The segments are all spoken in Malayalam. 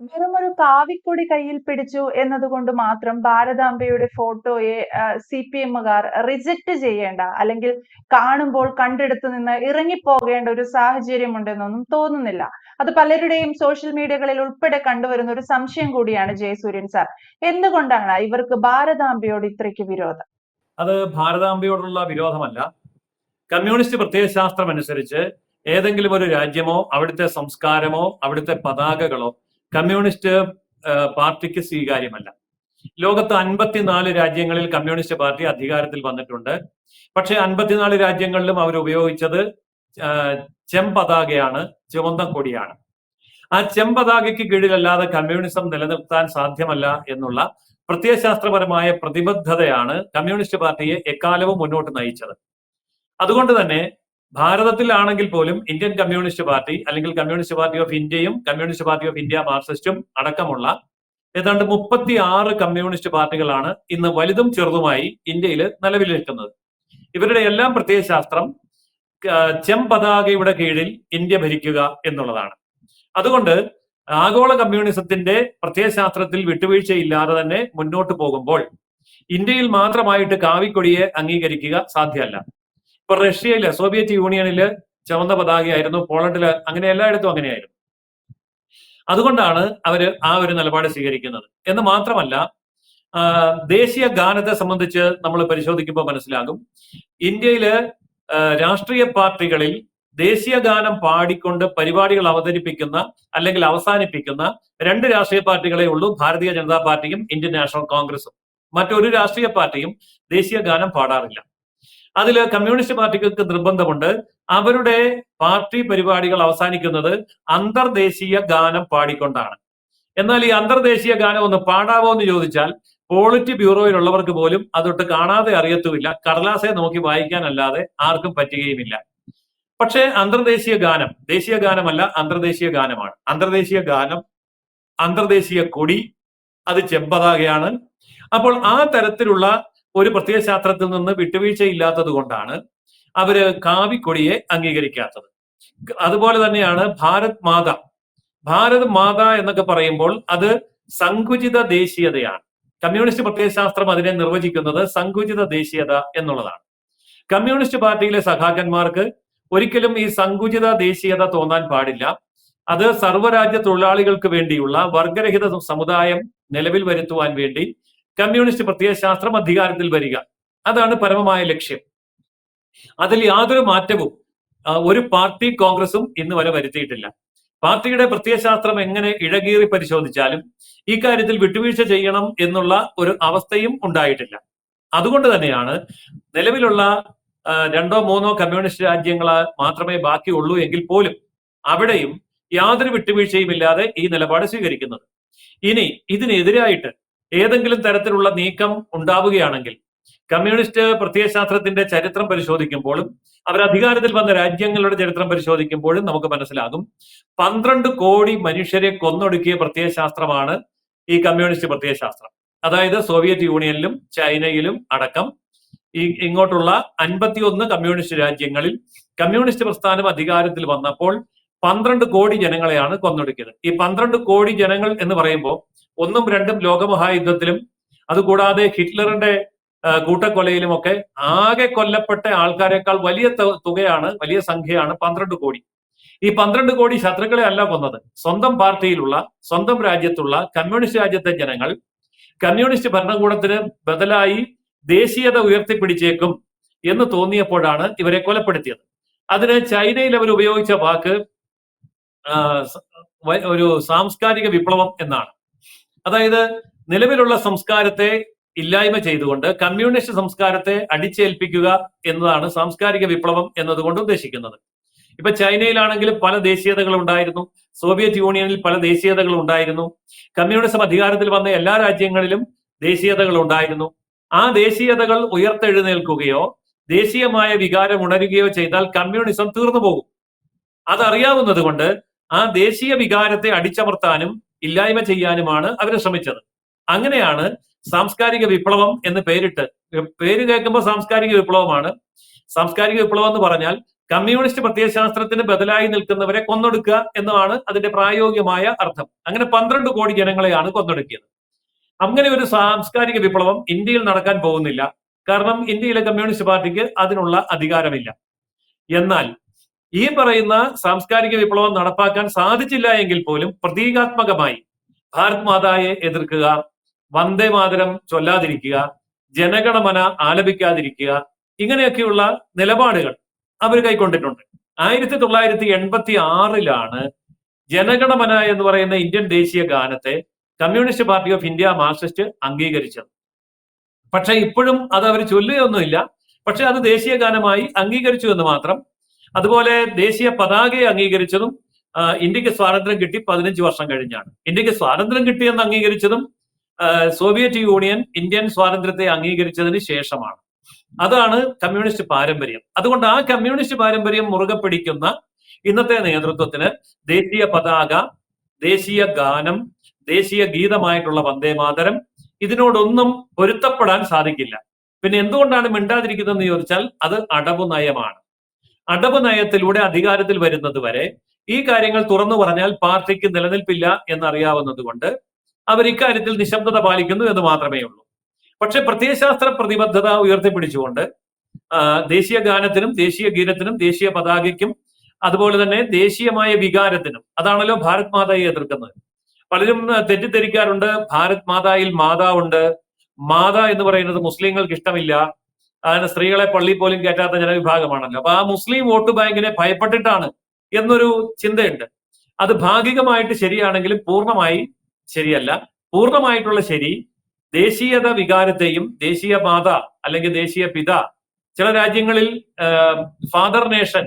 വെറുമൊരു കാവിക്കൊടി കയ്യിൽ പിടിച്ചു എന്നതുകൊണ്ട് മാത്രം ഭാരതാംബയുടെ ഫോട്ടോയെ സി പി എമ്മുകാർ റിജക്ട് ചെയ്യേണ്ട അല്ലെങ്കിൽ കാണുമ്പോൾ കണ്ടെടുത്തു നിന്ന് ഇറങ്ങിപ്പോകേണ്ട ഒരു സാഹചര്യം ഉണ്ടെന്നൊന്നും തോന്നുന്നില്ല. അത് പലരുടെയും സോഷ്യൽ മീഡിയകളിൽ ഉൾപ്പെടെ കണ്ടുവരുന്ന ഒരു സംശയം കൂടിയാണ് ജയസൂര്യൻ സാർ എന്തുകൊണ്ടാണ് ഇവർക്ക് ഭാരതാംബയോട് ഇത്രയ്ക്ക് വിരോധം? അത് ഭാരതാംബയോടുള്ള വിരോധമല്ല. കമ്മ്യൂണിസ്റ്റ് പ്രത്യയശാസ്ത്രം അനുസരിച്ച് ഏതെങ്കിലും ഒരു രാജ്യമോ അവിടുത്തെ സംസ്കാരമോ അവിടുത്തെ പതാകകളോ കമ്മ്യൂണിസ്റ്റ് പാർട്ടിക്ക് സ്വീകാര്യമല്ല. ലോകത്ത് അൻപത്തിനാല് രാജ്യങ്ങളിൽ കമ്മ്യൂണിസ്റ്റ് പാർട്ടി അധികാരത്തിൽ വന്നിട്ടുണ്ട്. പക്ഷേ അൻപത്തിനാല് രാജ്യങ്ങളിലും അവർ ഉപയോഗിച്ചത് ചെമ്പതാകയാണ് ചുവന്ന കൊടിയാണ്. ആ ചെമ്പതാകയ്ക്ക് കീഴിലല്ലാതെ കമ്മ്യൂണിസം നിലനിർത്താൻ സാധ്യമല്ല എന്നുള്ള പ്രത്യയശാസ്ത്രപരമായ പ്രതിബദ്ധതയാണ് കമ്മ്യൂണിസ്റ്റ് പാർട്ടിയെ എക്കാലവും മുന്നോട്ട് നയിച്ചത്. അതുകൊണ്ട് തന്നെ ഭാരതത്തിലാണെങ്കിൽ പോലും ഇന്ത്യൻ കമ്മ്യൂണിസ്റ്റ് പാർട്ടി അല്ലെങ്കിൽ കമ്മ്യൂണിസ്റ്റ് പാർട്ടി ഓഫ് ഇന്ത്യയും കമ്മ്യൂണിസ്റ്റ് പാർട്ടി ഓഫ് ഇന്ത്യ മാർക്സിസ്റ്റും അടക്കമുള്ള ഏതാണ്ട് മുപ്പത്തി ആറ് കമ്മ്യൂണിസ്റ്റ് പാർട്ടികളാണ് ഇന്ന് വലുതും ചെറുതുമായി ഇന്ത്യയിൽ നിലവിൽ നിൽക്കുന്നത്. ഇവരുടെ എല്ലാം പ്രത്യയശാസ്ത്രം ശാസ്ത്രം ചെമ്പതാകയുടെ കീഴിൽ ഇന്ത്യ ഭരിക്കുക എന്നുള്ളതാണ്. അതുകൊണ്ട് ആഗോള കമ്മ്യൂണിസത്തിന്റെ പ്രത്യയശാസ്ത്രത്തിൽ വിട്ടുവീഴ്ചയില്ലാതെ തന്നെ മുന്നോട്ട് പോകുമ്പോൾ ഇന്ത്യയിൽ മാത്രമായിട്ട് കാവിക്കൊടിയെ അംഗീകരിക്കുക സാധ്യമല്ല. ഇപ്പൊ റഷ്യയിൽ സോവിയറ്റ് യൂണിയനിൽ ചുവന്ന പതാകയായിരുന്നു പോളണ്ടിൽ അങ്ങനെ എല്ലായിടത്തും അങ്ങനെയായിരുന്നു. അതുകൊണ്ടാണ് അവർ ആ ഒരു നിലപാട് സ്വീകരിക്കുന്നത്. എന്ന് മാത്രമല്ല ദേശീയ ഗാനത്തെ സംബന്ധിച്ച് നമ്മൾ പരിശോധിക്കുമ്പോൾ മനസ്സിലാകും ഇന്ത്യയിൽ രാഷ്ട്രീയ പാർട്ടികളിൽ ദേശീയ ഗാനം പാടിക്കൊണ്ട് പരിപാടികൾ അവതരിപ്പിക്കുന്ന അല്ലെങ്കിൽ അവസാനിപ്പിക്കുന്ന രണ്ട് രാഷ്ട്രീയ പാർട്ടികളെ ഉള്ളൂ ഭാരതീയ ജനതാ പാർട്ടിയും ഇന്ത്യൻ നാഷണൽ കോൺഗ്രസും. മറ്റൊരു രാഷ്ട്രീയ പാർട്ടിയും ദേശീയ ഗാനം പാടാറില്ല. അതിൽ കമ്മ്യൂണിസ്റ്റ് പാർട്ടികൾക്ക് നിർബന്ധമുണ്ട്. അവരുടെ പാർട്ടി പരിപാടികൾ അവസാനിക്കുന്നത് അന്തർദേശീയ ഗാനം പാടിക്കൊണ്ടാണ്. എന്നാൽ ഈ അന്തർദേശീയ ഗാനം ഒന്ന് പാടാവോ എന്ന് ചോദിച്ചാൽ പോളിറ്റ് ബ്യൂറോയിലുള്ളവർക്ക് പോലും അതൊട്ട് കാണാതെ അറിയത്തുമില്ല. കടലാസെ നോക്കി വായിക്കാനല്ലാതെ ആർക്കും പറ്റുകയുമില്ല. പക്ഷേ അന്തർദേശീയ ഗാനം ദേശീയ ഗാനമല്ല അന്തർദേശീയ ഗാനമാണ്. അന്തർദേശീയ ഗാനം അന്തർദേശീയ കൊടി അത് ചെമ്പതാകയാണ്. അപ്പോൾ ആ തരത്തിലുള്ള ഒരു പ്രത്യേക ശാസ്ത്രത്തിൽ നിന്ന് വിട്ടുവീഴ്ച വിട്ടുവീഴ്ചയില്ലാത്തത് കൊണ്ടാണ് അവർ കാവിക്കൊടിയെ അംഗീകരിക്കാത്തത്. അതുപോലെ തന്നെയാണ് ഭാരത് മാത. ഭാരത് മാത എന്നൊക്കെ പറയുമ്പോൾ അത് സങ്കുചിത ദേശീയതയാണ്. കമ്മ്യൂണിസ്റ്റ് പ്രത്യയശാസ്ത്രം അതിനെ നിർവചിക്കുന്നത് സങ്കുചിത ദേശീയത എന്നുള്ളതാണ്. കമ്മ്യൂണിസ്റ്റ് പാർട്ടിയിലെ സഖാക്കന്മാർക്ക് ഒരിക്കലും ഈ സങ്കുചിത ദേശീയത തോന്നാൻ പാടില്ല. അത് സർവരാജ്യ തൊഴിലാളികൾക്ക് വേണ്ടിയുള്ള വർഗരഹിത സമുദായം നിലവിൽ വരുത്തുവാൻ വേണ്ടി കമ്മ്യൂണിസ്റ്റ് പ്രത്യയശാസ്ത്രം അധികാരത്തിൽ വരിക. അതാണ് പരമമായ ലക്ഷ്യം. അതിൽ യാതൊരു മാറ്റവും ഒരു പാർട്ടി കോൺഗ്രസും ഇന്ന് വരെ വരുത്തിയിട്ടില്ല. പാർട്ടിയുടെ പ്രത്യയശാസ്ത്രം എങ്ങനെ ഇഴകീറി പരിശോധിച്ചാലും ഈ കാര്യത്തിൽ വിട്ടുവീഴ്ച ചെയ്യണം എന്നുള്ള ഒരു അവസ്ഥയും ഉണ്ടായിട്ടില്ല. അതുകൊണ്ട് തന്നെയാണ് നിലവിലുള്ള രണ്ടോ മൂന്നോ കമ്മ്യൂണിസ്റ്റ് രാജ്യങ്ങൾ മാത്രമേ ബാക്കിയുള്ളൂ എങ്കിൽ പോലും അവിടെയും യാതൊരു വിട്ടുവീഴ്ചയും ഇല്ലാതെ ഈ നിലപാട് സ്വീകരിക്കുന്നത്. ഇനി ഇതിനെതിരായിട്ട് ഏതെങ്കിലും തരത്തിലുള്ള നീക്കം ഉണ്ടാവുകയാണെങ്കിൽ കമ്മ്യൂണിസ്റ്റ് പ്രത്യയശാസ്ത്രത്തിന്റെ ചരിത്രം പരിശോധിക്കുമ്പോഴും അവർ അധികാരത്തിൽ വന്ന രാജ്യങ്ങളുടെ ചരിത്രം പരിശോധിക്കുമ്പോഴും നമുക്ക് മനസ്സിലാകും പന്ത്രണ്ട് കോടി മനുഷ്യരെ കൊന്നൊടുക്കിയ പ്രത്യയശാസ്ത്രമാണ് ഈ കമ്മ്യൂണിസ്റ്റ് പ്രത്യയശാസ്ത്രം. അതായത് സോവിയറ്റ് യൂണിയനിലും ചൈനയിലും അടക്കം ഈ ഇങ്ങോട്ടുള്ള അൻപത്തിയൊന്ന് കമ്മ്യൂണിസ്റ്റ് രാജ്യങ്ങളിൽ കമ്മ്യൂണിസ്റ്റ് പ്രസ്ഥാനം അധികാരത്തിൽ വന്നപ്പോൾ പന്ത്രണ്ട് കോടി ജനങ്ങളെയാണ് കൊന്നൊടുക്കിയത്. ഈ പന്ത്രണ്ട് കോടി ജനങ്ങൾ എന്ന് പറയുമ്പോൾ ഒന്നും രണ്ടും ലോകമഹായുദ്ധത്തിലും അതുകൂടാതെ ഹിറ്റ്ലറിന്റെ കൂട്ടക്കൊലയിലും ഒക്കെ ആകെ കൊല്ലപ്പെട്ട ആൾക്കാരെക്കാൾ വലിയ തുകയാണ് വലിയ സംഖ്യയാണ് പന്ത്രണ്ട് കോടി. ഈ പന്ത്രണ്ട് കോടി ശത്രുക്കളെ അല്ല കൊന്നത്. സ്വന്തം പാർട്ടിയിലുള്ള സ്വന്തം രാജ്യത്തുള്ള കമ്മ്യൂണിസ്റ്റ് രാജ്യത്തെ ജനങ്ങൾ കമ്മ്യൂണിസ്റ്റ് ഭരണകൂടത്തിന് ബദലായി ദേശീയത ഉയർത്തിപ്പിടിച്ചേക്കും എന്ന് തോന്നിയപ്പോഴാണ് ഇവരെ കൊലപ്പെടുത്തിയത്. അതിന് ചൈനയിൽ അവർ ഉപയോഗിച്ച വാക്ക് ഒരു സാംസ്കാരിക വിപ്ലവം എന്നാണ്. അതായത് നിലവിലുള്ള സംസ്കാരത്തെ ഇല്ലായ്മ ചെയ്തുകൊണ്ട് കമ്മ്യൂണിസ്റ്റ് സംസ്കാരത്തെ അടിച്ചേൽപ്പിക്കുക എന്നതാണ് സാംസ്കാരിക വിപ്ലവം എന്നതുകൊണ്ട് ഉദ്ദേശിക്കുന്നത്. ഇപ്പൊ ചൈനയിലാണെങ്കിലും പല ദേശീയതകൾ ഉണ്ടായിരുന്നു സോവിയറ്റ് യൂണിയനിൽ പല ദേശീയതകൾ ഉണ്ടായിരുന്നു കമ്മ്യൂണിസം അധികാരത്തിൽ വന്ന എല്ലാ രാജ്യങ്ങളിലും ദേശീയതകൾ ഉണ്ടായിരുന്നു ആ ദേശീയതകൾ ഉയർത്തെഴുന്നേൽക്കുകയോ ദേശീയമായ വികാരം ഉണരുകയോ ചെയ്താൽ കമ്മ്യൂണിസം തീർന്നു പോകും. അതറിയാവുന്നത് കൊണ്ട് ആ ദേശീയ വികാരത്തെ അടിച്ചമർത്താനും ഇല്ലായ്മ ചെയ്യാനുമാണ് അവർ ശ്രമിച്ചത്. അങ്ങനെയാണ് സാംസ്കാരിക വിപ്ലവം എന്ന് പേരിട്ട് പേര് കേൾക്കുമ്പോൾ സാംസ്കാരിക വിപ്ലവമാണ്. സാംസ്കാരിക വിപ്ലവം എന്ന് പറഞ്ഞാൽ കമ്മ്യൂണിസ്റ്റ് പ്രത്യയശാസ്ത്രത്തിന് ബദലായി നിൽക്കുന്നവരെ കൊന്നൊടുക്കുക എന്നതാണ് അതിന്റെ പ്രായോഗികമായ അർത്ഥം. അങ്ങനെ പന്ത്രണ്ട് കോടി ജനങ്ങളെയാണ് കൊന്നൊടുക്കിയത്. അങ്ങനെ ഒരു സാംസ്കാരിക വിപ്ലവം ഇന്ത്യയിൽ നടക്കാൻ പോകുന്നില്ല. കാരണം ഇന്ത്യയിലെ കമ്മ്യൂണിസ്റ്റ് പാർട്ടിക്ക് അതിനുള്ള അധികാരമില്ല. എന്നാൽ ഈ പറയുന്ന സാംസ്കാരിക വിപ്ലവം നടപ്പാക്കാൻ സാധിച്ചില്ല എങ്കിൽ പോലും പ്രതീകാത്മകമായി ഭാരത് മാതായെ എതിർക്കുക വന്ദേ മാതരം ചൊല്ലാതിരിക്കുക ജനഗണമന ആലപിക്കാതിരിക്കുക ഇങ്ങനെയൊക്കെയുള്ള നിലപാടുകൾ അവർ കൈക്കൊണ്ടിട്ടുണ്ട്. ആയിരത്തി തൊള്ളായിരത്തി എൺപത്തി ആറിലാണ് ജനഗണമന എന്ന് പറയുന്ന ഇന്ത്യൻ ദേശീയ ഗാനത്തെ communist party of India marxist അംഗീകരിച്ചത്. പക്ഷെ ഇപ്പോഴും അത് അവർ ചൊല്ലുകയൊന്നുമില്ല. പക്ഷെ അത് ദേശീയ ഗാനമായി അംഗീകരിച്ചു എന്ന് മാത്രം അതുപോലെ ദേശീയ പതാകയെ അംഗീകരിച്ചതും ഇന്ത്യയ്ക്ക് സ്വാതന്ത്ര്യം കിട്ടി പതിനഞ്ച് വർഷം കഴിഞ്ഞാണ്. ഇന്ത്യയ്ക്ക് സ്വാതന്ത്ര്യം കിട്ടിയെന്ന് അംഗീകരിച്ചതും സോവിയറ്റ് യൂണിയൻ ഇന്ത്യൻ സ്വാതന്ത്ര്യത്തെ അംഗീകരിച്ചതിന് ശേഷമാണ്. അതാണ് കമ്മ്യൂണിസ്റ്റ് പാരമ്പര്യം. അതുകൊണ്ട് ആ കമ്മ്യൂണിസ്റ്റ് പാരമ്പര്യം മുറുകെ പിടിക്കുന്ന ഇന്നത്തെ നേതൃത്വത്തിന് ദേശീയ പതാക ദേശീയ ഗാനം ദേശീയ ഗീതമായിട്ടുള്ള വന്ദേ മാതരം ഇതിനോടൊന്നും പൊരുത്തപ്പെടാൻ സാധിക്കില്ല. പിന്നെ എന്തുകൊണ്ടാണ് മിണ്ടാതിരിക്കുന്നതെന്ന് ചോദിച്ചാൽ അത് അടവ് നയമാണ് അടവ് നയത്തിലൂടെ അധികാരത്തിൽ വരുന്നത് വരെ ഈ കാര്യങ്ങൾ തുറന്നു പറഞ്ഞാൽ പാർട്ടിക്ക് നിലനിൽപ്പില്ല എന്നറിയാവുന്നത് കൊണ്ട് അവർ ഇക്കാര്യത്തിൽ നിശബ്ദത പാലിക്കുന്നു എന്ന് മാത്രമേ ഉള്ളൂ. പക്ഷെ പ്രത്യയശാസ്ത്ര പ്രതിബദ്ധത ഉയർത്തിപ്പിടിച്ചുകൊണ്ട് ദേശീയ ഗാനത്തിനും ദേശീയ ഗീതത്തിനും ദേശീയ പതാകയ്ക്കും അതുപോലെ തന്നെ ദേശീയമായ വികാരത്തിനും അതാണല്ലോ ഭാരത് മാതായി എതിർക്കുന്നത്. പലരും തെറ്റിദ്ധരിക്കാറുണ്ട് ഭാരത് മാതായിൽ മാതാവുണ്ട്. മാത എന്ന് പറയുന്നത് മുസ്ലിങ്ങൾക്ക് ഇഷ്ടമില്ല. അതിന് സ്ത്രീകളെ പള്ളി പോലും കയറ്റാത്ത ജനവിഭാഗമാണല്ലോ. അപ്പൊ ആ മുസ്ലിം വോട്ട് ബാങ്കിനെ ഭയപ്പെട്ടിട്ടാണ് എന്നൊരു ചിന്തയുണ്ട്. അത് ഭാഗികമായിട്ട് ശരിയാണെങ്കിലും പൂർണമായി ശരിയല്ല. പൂർണമായിട്ടുള്ള ശരി ദേശീയത വികാരത്തെയും ദേശീയ മാത അല്ലെങ്കിൽ ദേശീയ പിത ചില രാജ്യങ്ങളിൽ ഫാദർ നേഷൻ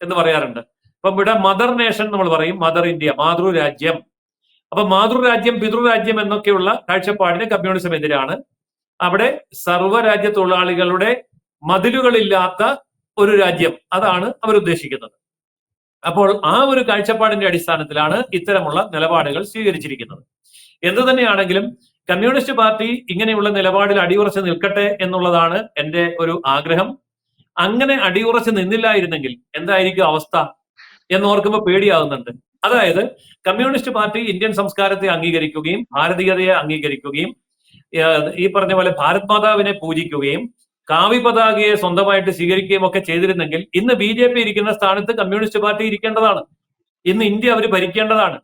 എന്ന് പറയാറുണ്ട്. അപ്പം ഇവിടെ മദർ നേഷൻ നമ്മൾ പറയും മദർ ഇന്ത്യ മാതൃരാജ്യം. അപ്പൊ മാതൃരാജ്യം പിതൃരാജ്യം എന്നൊക്കെയുള്ള കാഴ്ചപ്പാടിന് കമ്മ്യൂണിസം എതിരാണ്. അവിടെ സർവരാജ്യ തൊഴിലാളികളുടെ മതിലുകളില്ലാത്ത ഒരു രാജ്യം. അതാണ് അവർ ഉദ്ദേശിക്കുന്നത്. അപ്പോൾ ആ ഒരു കാഴ്ചപ്പാടിന്റെ അടിസ്ഥാനത്തിലാണ് ഇത്തരമുള്ള നിലപാടുകൾ സ്വീകരിച്ചിരിക്കുന്നത്. എന്തു തന്നെയാണെങ്കിലും കമ്മ്യൂണിസ്റ്റ് പാർട്ടി ഇങ്ങനെയുള്ള നിലപാടിൽ അടിയുറച്ച് നിൽക്കട്ടെ എന്നുള്ളതാണ് എന്റെ ഒരു ആഗ്രഹം. അങ്ങനെ അടിയുറച്ച് നിന്നില്ലായിരുന്നെങ്കിൽ എന്തായിരിക്കും അവസ്ഥ എന്നോർക്കുമ്പോൾ പേടിയാകുന്നുണ്ട് അതായത് കമ്മ്യൂണിസ്റ്റ് പാർട്ടി ഇന്ത്യൻ സംസ്കാരത്തെ അംഗീകരിക്കുകയും ഭാരതീയതയെ അംഗീകരിക്കുകയും ഈ പറഞ്ഞ പോലെ ഭാരത് മാതാവിനെ പൂജിക്കുകയും കാവി പതാകയെ സ്വന്തമായിട്ട് സ്വീകരിക്കുകയും ഒക്കെ ചെയ്തിരുന്നെങ്കിൽ ഇന്ന് ബി ജെ പി ഇരിക്കുന്ന സ്ഥാനത്ത് കമ്മ്യൂണിസ്റ്റ് പാർട്ടി ഇരിക്കേണ്ടതാണ്. ഇന്ന് ഇന്ത്യ അവർ ഭരിക്കേണ്ടതാണ്.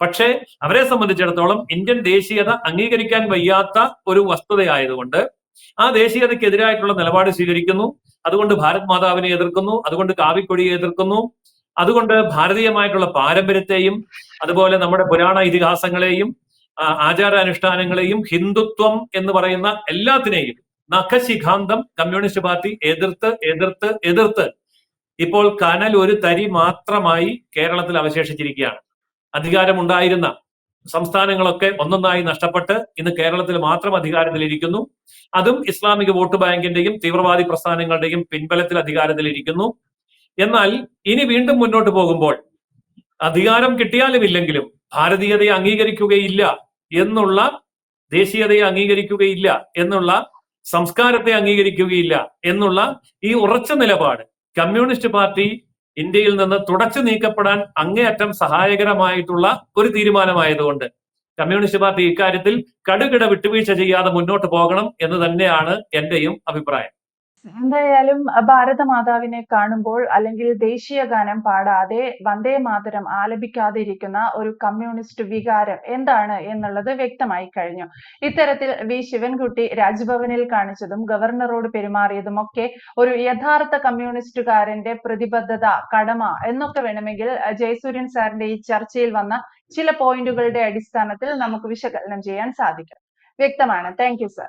പക്ഷേ അവരെ സംബന്ധിച്ചിടത്തോളം ഇന്ത്യൻ ദേശീയത അംഗീകരിക്കാൻ വയ്യാത്ത ഒരു വസ്തുതയായതുകൊണ്ട് ആ ദേശീയതയ്ക്കെതിരായിട്ടുള്ള നിലപാട് സ്വീകരിക്കുന്നു. അതുകൊണ്ട് ഭാരത് മാതാവിനെ എതിർക്കുന്നു. അതുകൊണ്ട് കാവിക്കൊടിയെ എതിർക്കുന്നു. അതുകൊണ്ട് ഭാരതീയമായിട്ടുള്ള പാരമ്പര്യത്തെയും അതുപോലെ നമ്മുടെ പുരാണ ഇതിഹാസങ്ങളെയും ആചാരാനുഷ്ഠാനങ്ങളെയും ഹിന്ദുത്വം എന്ന് പറയുന്ന എല്ലാത്തിനെയും നഖശിഖാന്തം കമ്മ്യൂണിസ്റ്റ് പാർട്ടി എതിർത്ത് എതിർത്ത് എതിർത്ത്. ഇപ്പോൾ കനൽ ഒരു തരി മാത്രമായി കേരളത്തിൽ അവശേഷിച്ചിരിക്കുകയാണ്. അധികാരമുണ്ടായിരുന്ന സംസ്ഥാനങ്ങളൊക്കെ ഒന്നൊന്നായി നഷ്ടപ്പെട്ട് ഇന്ന് കേരളത്തിൽ മാത്രം അധികാരത്തിലിരിക്കുന്നു. അതും ഇസ്ലാമിക വോട്ട് ബാങ്കിന്റെയും തീവ്രവാദി പ്രസ്ഥാനങ്ങളുടെയും പിൻബലത്തിൽ അധികാരത്തിലിരിക്കുന്നു. എന്നാൽ ഇനി വീണ്ടും മുന്നോട്ട് പോകുമ്പോൾ അധികാരം കിട്ടിയാലും ഇല്ലെങ്കിലും ഭാരതീയതയെ അംഗീകരിക്കുകയില്ല എന്നുള്ള ദേശീയതയെ അംഗീകരിക്കുകയില്ല എന്നുള്ള സംസ്കാരത്തെ അംഗീകരിക്കുകയില്ല എന്നുള്ള ഈ ഉറച്ച നിലപാട് കമ്മ്യൂണിസ്റ്റ് പാർട്ടി ഇന്ത്യയിൽ നിന്ന് തുടച്ചു നീക്കപ്പെടാൻ അങ്ങേയറ്റം സഹായകരമായിട്ടുള്ള ഒരു തീരുമാനമായതുകൊണ്ട് കമ്മ്യൂണിസ്റ്റ് പാർട്ടി ഇക്കാര്യത്തിൽ കടുകിട വിട്ടുവീഴ്ച ചെയ്യാതെ മുന്നോട്ട് പോകണം എന്ന് തന്നെയാണ് എന്റെയും അഭിപ്രായം. എന്തായാലും ഭാരതമാതാവിനെ കാണുമ്പോൾ അല്ലെങ്കിൽ ദേശീയ ഗാനം പാടാതെ വന്ദേ മാതരം ആലപിക്കാതിരിക്കുന്ന ഒരു കമ്മ്യൂണിസ്റ്റ് വികാരം എന്താണ് എന്നുള്ളത് വ്യക്തമായി കഴിഞ്ഞു. ഇത്തരത്തിൽ വി. ശിവൻകുട്ടി രാജ്ഭവനിൽ കാണിച്ചതും ഗവർണറോട് പെരുമാറിയതും ഒക്കെ ഒരു യഥാർത്ഥ കമ്മ്യൂണിസ്റ്റുകാരന്റെ പ്രതിബദ്ധത കടമ എന്നൊക്കെ വേണമെങ്കിൽ ജയസൂര്യൻ സാറിന്റെ ഈ ചർച്ചയിൽ വന്ന ചില പോയിന്റുകളുടെ അടിസ്ഥാനത്തിൽ നമുക്ക് വിശകലനം ചെയ്യാൻ സാധിക്കും. വ്യക്തമാണ്. Thank you sir.